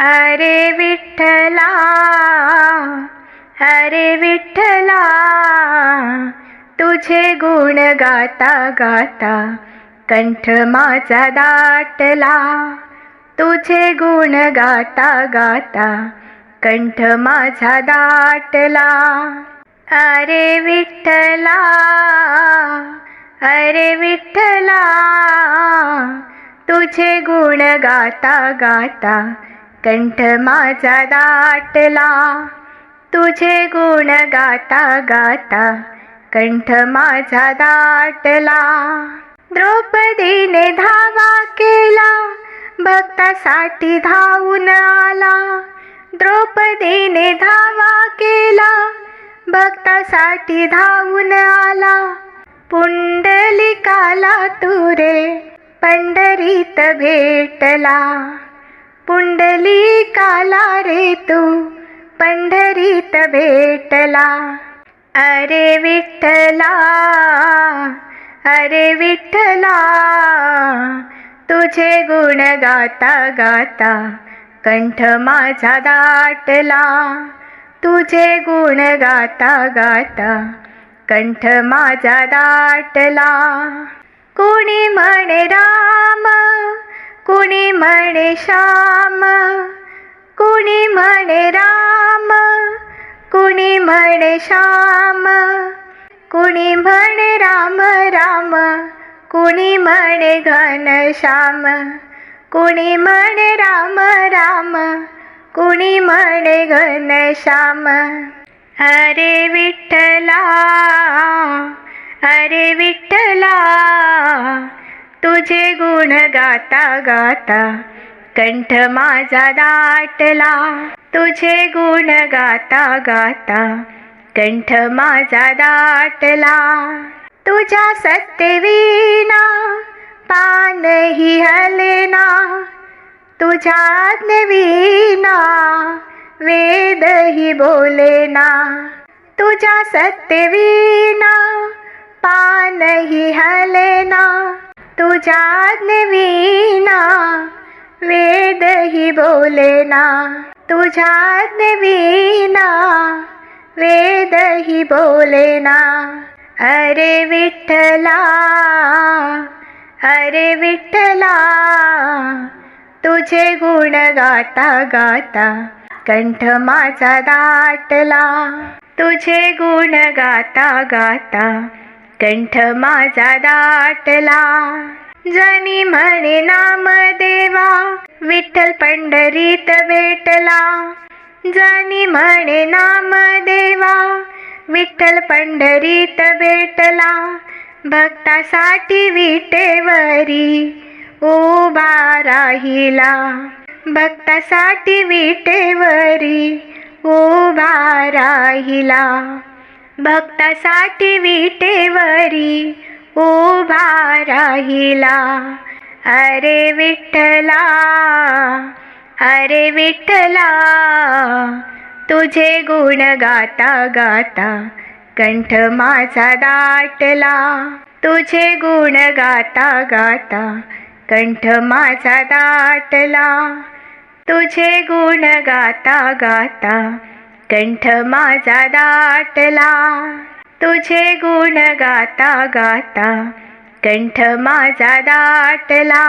अरे विठ्ठला अरे विठ्ठला तुझे गुण गाता गाता कंठ माझा दाटला. तुझे गुण गाता गाता कंठ माझा दाटला. अरे विठ्ठला अरे विठ्ठला तुझे गुण गाता गाता कंठ माझा दाटला तुझे गुण गाता गाता कंठ माझा दाटला. द्रौपदीने धावा केला भक्तासाठी धावून आला. द्रौपदीने धावा केला भक्तासाठी धावून आला. पुंडलिकाला तुरे पंढरीत भेटला. पुंडलिकाला रे तू पंढरीत भेटला. अरे विठ्ठला अरे विठ्ठला तुझे गुण गाता गाता कंठ माझा दाटला. तुझे गुण गाता गाता कंठ माझा दाटला. कोणी म्हणे राम कुणी म्हणे श्याम कुणी म्हणे राम म्हणे श्याम कुणी राम राम कुणी घनश्याम कुणी म्हणे राम राम कुणी घनश्याम अरे विठ्ठला अरे विठ्ठला तुझे गुण गाता गाता कंठ माझा दाटला. तुझे गुण गाता गाता कंठ माझा दाटला. तुझ्या सत्यवीना पानही हलेना. तुझ्या विना वेदही बोलेना. तुझ्या सत्यवीना पानही हलेना. तुझ्या विना वेदही बोलेना. तुझ्या विना वेदही बोलेना. अरे विठ्ठला अरे विठ्ठला तुझे गुण गाता गाता कंठ माझा दाटला. तुझे गुण गाता गाता कंठ माझा दाटला. जनी म्हणे नाम देवा. विठ्ठल पंढरीत भेटला. जनी म्हणे नाम देवा. विठ्ठल पंढरीत भेटला. भक्तासाठी विटेवरी उभा राहिला. भक्तासाठी विटेवरी उभा राहिला. भक्तासाठी विटेवरी उभा राहिला. अरे विठ्ठला अरे विठ्ठला तुझे गुण गाता गाता कंठ माझा दाटला. तुझे गुण गाता गाता कंठ माझा दाटला. तुझे गुण गाता गाता कंठ माझा दाटला. तुझे गुण गाता गाता कंठ माझा दाटला.